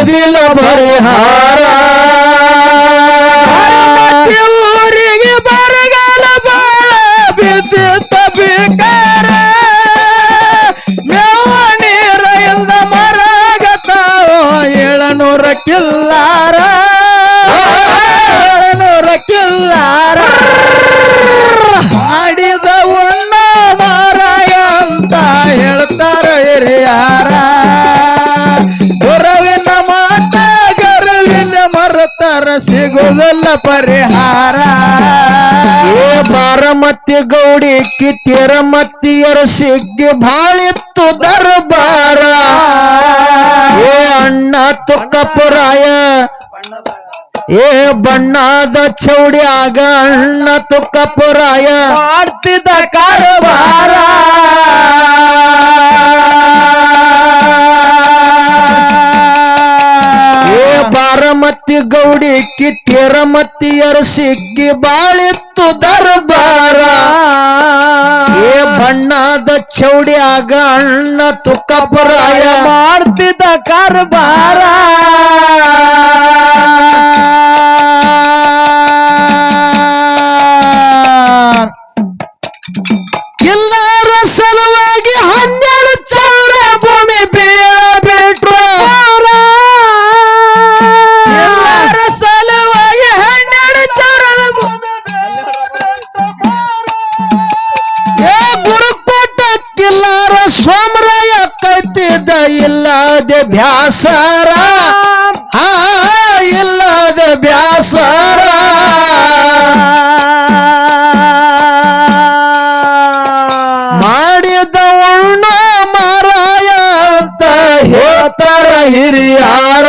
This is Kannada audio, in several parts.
ಸಿಗುದಿಲ್ಲ ಪರಿಹಾರ ಊರಿಗೆ ಮರತರ ಸಿಗುವುದಿಲ್ಲ ಪರಿಹಾರ. ಏ ಬಾರಮತಿ ಗೌಡಿ ಕಿತ್ತಿರ ಮತ್ತಿಯರ ಸಿಗ್ಗಿ ಬಾಳಿತ್ತು ದರ್ಬಾರ. ಏ ಅಣ್ಣ ತುಕ್ಕಪುರಾಯ ಏ ಬಣ್ಣದ ಚೌಡ್ಯಾಗ ಅಣ್ಣ ತುಕ್ಕಪುರಾಯ. ಮಾಡ್ತಿದ್ದ ಕಾರವಾರ. ಏ ಬಾರಮತಿ ಗೌಡಿ ಕಿತ್ತಿರ ಸಿಕ್ಕಿ ಬಾಳಿತ್ತು ದರ್ಬಾರ. ಏ ಬಣ್ಣದ ಚೌಡಿಯಾಗ ಅಣ್ಣ ತುಕ್ಕಪುರಾಯ ಮಾಡ್ತಿದ್ದ ಕಾರ್ಬಾರ. ಇಲ್ಲದೆ ಆ, ಇಲ್ಲದ ಮಾಡಿದ ಉಣ್ಣ ಮಾರಾಯ ಅಂತ ಹೇಳ್ತಾರ ಹಿರಿಯಾರ.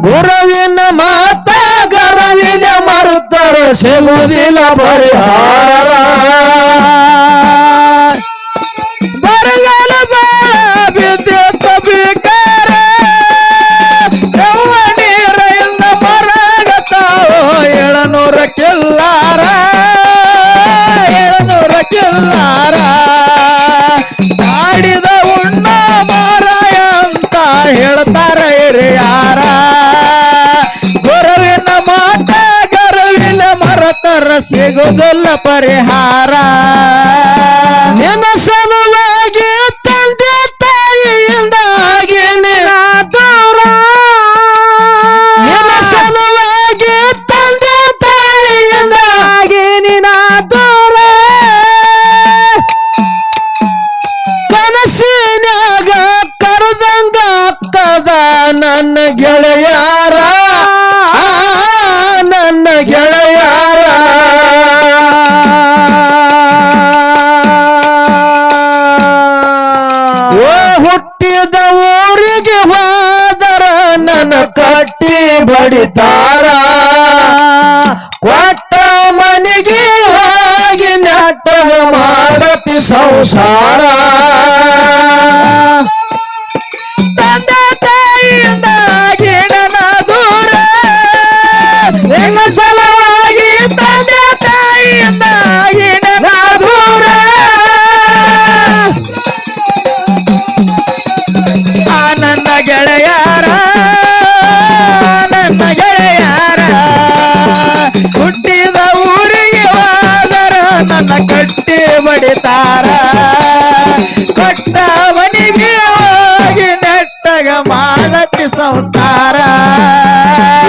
ಗುರುವಿನ ಮಾತ ಗರವಿನ ಮರುತ್ತರ ಸಿಗುವುದಿಲ್ಲ ಪರಿಹಾರ. ಕಿಲ್ಲಾರ ಮಾಡಿದ ಉಣ್ಣ ಮಾರಾಯ ಅಂತ ಹೇಳ್ತಾರ ಹಿರಿಯಾರ ಗೊರವಿನ ಮಾತ ಗರುವಿನ ಮರತರ ಸಿಗುದಿಲ್ಲ ಪರಿಹಾರ. ನನ್ನ ಗೆಳೆಯಾರ. ನನ್ನ ಗೆಳೆಯಾರ. ಓ, ಹುಟ್ಟಿದ ಊರಿಗೆ ಹೋದರ ನನ್ನ ಕಟ್ಟಿ ಬಡಿತಾರ ಕೊಟ್ಟ ಮನೆಗೆ ಹೋಗಿ ನೆಟ್ಟಗ ಮಾಡತಿ ಸಂಸಾರ. ನನ್ನ ಕಟ್ಟಿ ಬಡಿತಾರ. ಕೊಟ್ಟ ಮನೆಗೆ ಹೋಗಿ ನೆಟ್ಟಗ ಮಾಡತಿ ಸಂಸಾರ.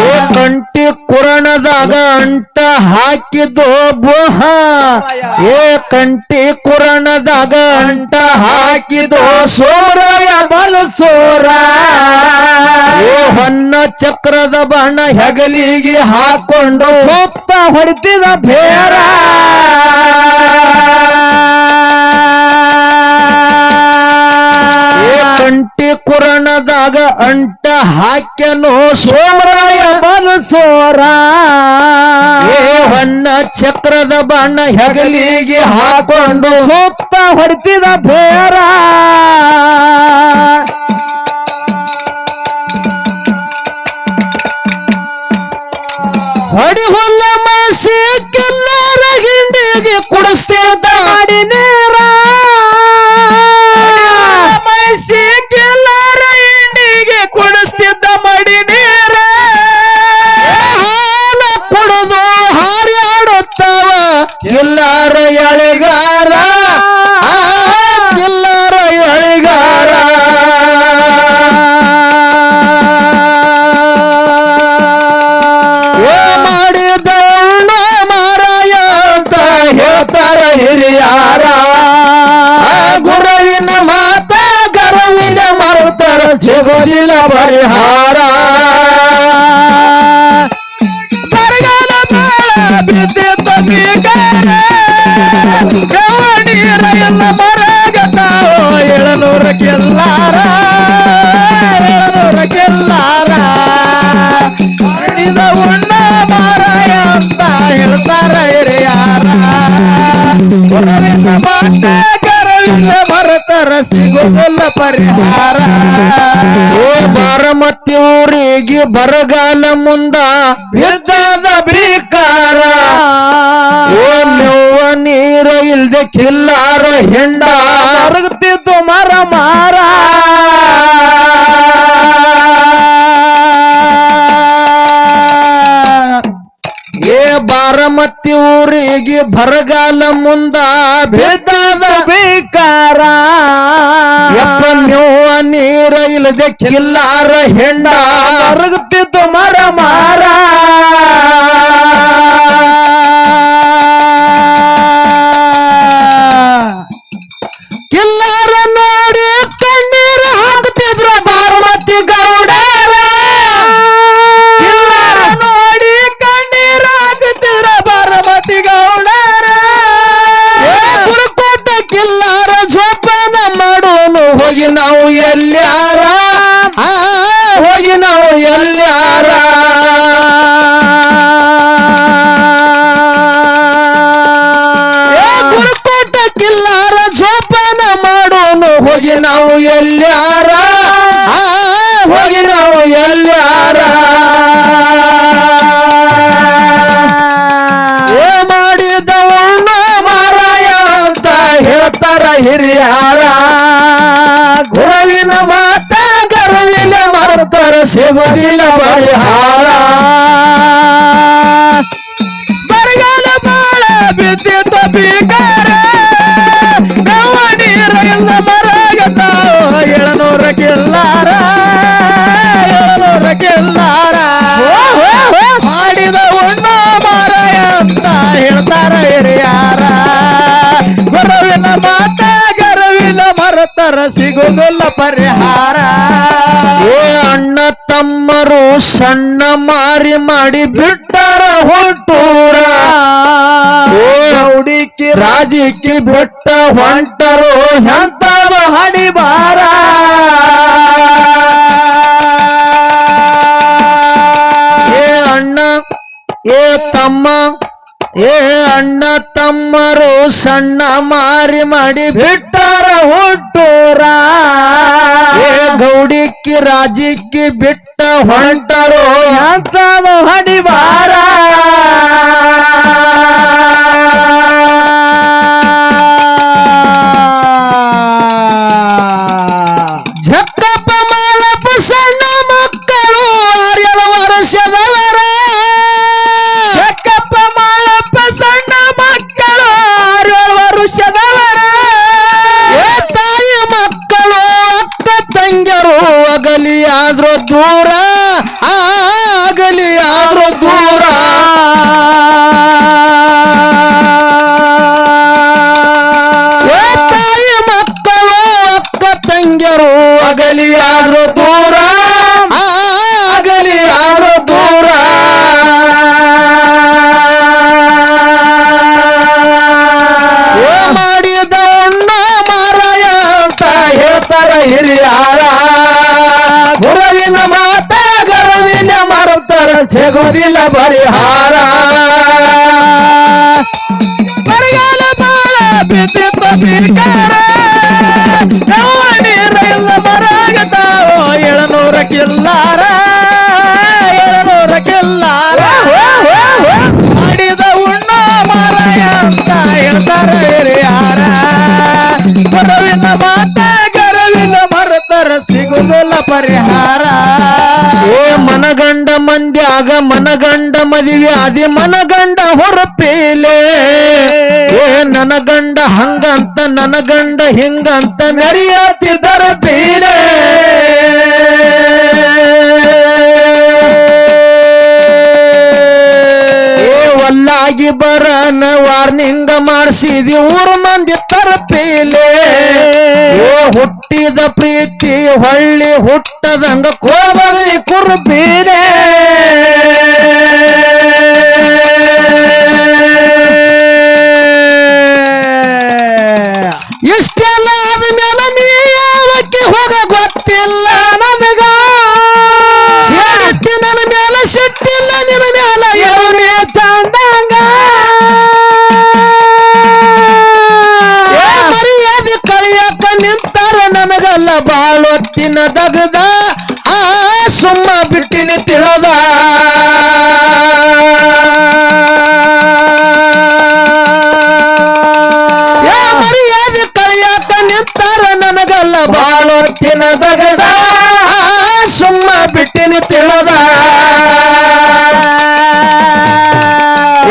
ಏ ಕಂಟಿ ಕುರಣದಾಗ ಅಂಟ ಹಾಕಿದ್ದು ಬೋಹ. ಏ ಕಂಟಿ ಕುರಣದಾಗ ಅಂಟ ಹಾಕಿದೋ ಸೋರ ಬಲು ಸೋರ. ಓ ಹೊನ್ನ ಚಕ್ರದ ಬಣ್ಣ ಹೆಗಲಿಗೆ ಹಾಕೊಂಡು ಸುತ್ತ ಹೊಡಿತಿದ ಭೇರ. ಕಂಟಿ ಕುರಣದಾಗ ಅಂಟ ಹಾಕ್ಯನು ಸೋಮರಾಯ. ಸೋರ ಏ ಹೊನ್ನ ಚಕ್ರದ ಬಣ್ಣ ಹೆಗಲಿಗೆ ಹಾಕೊಂಡು ಸುತ್ತ ಹೊಡೆತಿದ ಬೇರ ಹೊಡಿ ಹೊಲ್ಲ ಮಾಸಿ ಕೆಲ್ಲರ ಹಿಂಡಿಗೆ ಕುಡಿಸ್ತಿದ್ದ. ಮಾಡಿ ಮರುತರ ಸಿಗೋದಿಲ್ಲ ಪರಿಹಾರ ಬರಗಾಲ ಬಾಳ ಬಿದ್ದಿದ್ದ ಬೀಗಾರ ಗವ ನೀರ ಎಲ್ಲ ಮರಗತಾವ ಏಳನೂರ ಕೆಲ್ಲಾರ ಏಳನೂರ ಕೆಲ್ಲಾರ ಮಾಡಿದ ಉಣ್ಣ ಮಾರಾಯ ಅಂತ ಹೇಳ್ತಾರ ಹಿರಿಯಾರ ಗುರುವಿನ ಮಾತ ಗರವಿಲ್ಲ ಮರತರ ಸಿಗೋದಿಲ್ಲ ಪರಿಹಾರ ಬಾರಮತಿ ಬರಗಾಲ ಮುಂದ ಬಿದ್ದದ ಬೀಕಾರ. ಓ ನೀರ ಇಲ್ದೆ ಕಿಲ್ಲಾರ ಹೆಂಡ. ಮರಗುತ್ತಿದ್ದು ಮರ ಮಾರ. ಏ ಬಾರಮತಿ ಊರಿಗೆ ಬರಗಾಲ ಮುಂದ ಬಿದ್ದದ ಬೇಕಾರ? ನೀರ ಇಲ್ಲದೆ ಕಿಲ್ಲಾರ ಹೆಂಡ ಮರ ಹಿರಿಯಾರ ಗುರುವಿನ ಮಾತ ಗರುವಿನ ಮರುತರ ಸಿಗುದಿಲ್ಲ ಪರಿಹಾರ ಮರತರ ಸಿಗುದಿಲ್ಲ ಪರಿಹಾರ. ಏ ಅಣ್ಣ ತಮ್ಮರು ಸಣ್ಣ ಮಾರಿ ಮಾಡಿ ಬಿಟ್ಟರ ಹೊಂಟೂರ. ಓ ಹುಡುಕಿ ರಾಜಕಿ ಬಿಟ್ಟ ಹೊಂಟರು ಎಂತದ ಹಣಿ ಬಾರ ಏ ಅಣ್ಣ ಏ ತಮ್ಮ ಏ ಅಣ್ಣ ತಮ್ಮರು ಸಣ್ಣ ಮಾರಿ ಮಾಡಿ ಬಿಟ್ಟಾರ ಹುಟ್ಟೂರ. ಏ ಗೌಡಿಕ್ಕಿ ರಾಜಿಕ್ಕಿ ಬಿಟ್ಟ ಹೊಂಟರು. ಎಂತದು ಹಣಿ ಹಿರಿಯಾರ, ಗುರುವಿನ ಮಾತ ಗರುವಿನ ಮರುತರ ಸಿಗುವುದಿಲ್ಲ ಪರಿಹಾರ. ಬರಗಾಲ ಬಾಳ ಬಿದ್ದಿತ್ತ ಬೀಕಾರ ನೀರಿಲ್ಲ ಏಳನೂರ ಕಿಲ್ಲಾರ ಏಳನೂರ ಕಿಲ್ಲಾರ ಮದುವೆ ಅದಿ ಮನಗಂಡ ಹೊರಪೇಲೆ ಏ, ನನಗಂಡ ಹಂಗಂತ, ನನಗಂಡ ಹಿಂಗಂತ ಮೆರೆಯತ್ತಿದ್ದರ ಪೀಲೆ. ಒಲ್ಲಾಗಿ ಬರನ ವಾರ್ನಿಂಗ್ ಮಾಡಿಸಿದಿ ಊರ ಮಂದಿ ತರಪೀಲೆ ಓ ಹುಟ್ಟಿದ ಪ್ರೀತಿ ಹೊಳ್ಳಿ ಹುಟ್ಟದಂಗ ಕೋಲದಿ ಕುರುಪೀಡೆ ಇಷ್ಟೆಲ್ಲ ಆದ್ಮೇಲೆ ನೀ ಯಾವಕ್ಕೆ ಹೋಗ ಗೊತ್ತಿಲ್ಲ ನನಗ. ಸಿಟ್ಟಿ ನನ್ನ ಮೇಲೆ ಸಿಟ್ಟಿಲ್ಲ ನಿನ್ನ ಮೇಲೆ ಎರಡನೇ ಚಂದಂಗ ಮರ್ಯಾದೆ ಕಳಿಯಕ ನಿಂತಾರ ನನಗಲ್ಲ ಬಾಳೊತ್ತಿನ ದಗದ. ಬಾಳೊತ್ತಿನ ದಗದ, ಸುಮ್ಮ ಬಿಟ್ಟಿನ ತಿಳದ.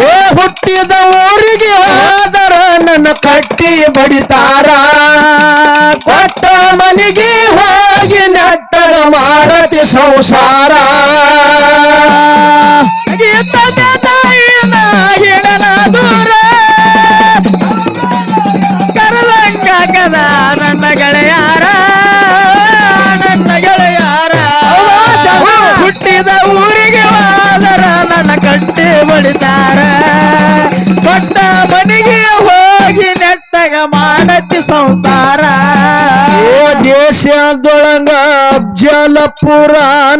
ಏ ಹುಟ್ಟಿದ ಊರಿಗೆ ಹೋದರ ನನ್ನ ಕಟ್ಟಿ ಬಡಿತಾರ. ಕೊಟ್ಟ ಮನೆಗೆ ಹೋಗಿ ನಟ್ಟದ ಮಾಡತಿ ಸಂಸಾರ. ಬಡಿತಾರ ಕೊಟ್ಟ ಮನೆಗೆ ಹೋಗಿ ನೆಟ್ಟಗ ಮಾಡತಿ ಸಂಸಾರ. ಓ ದೇಶದೊಳಗ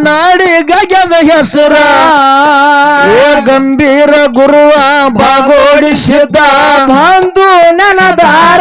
ನಾಡಿ ಗಜದ ಹೆಸರ. ಓ ಗಂಭೀರ ಗುರುವ ಬಾಗೋಡಿಸಿದ್ದ ಬಂದು ನನದಾರ.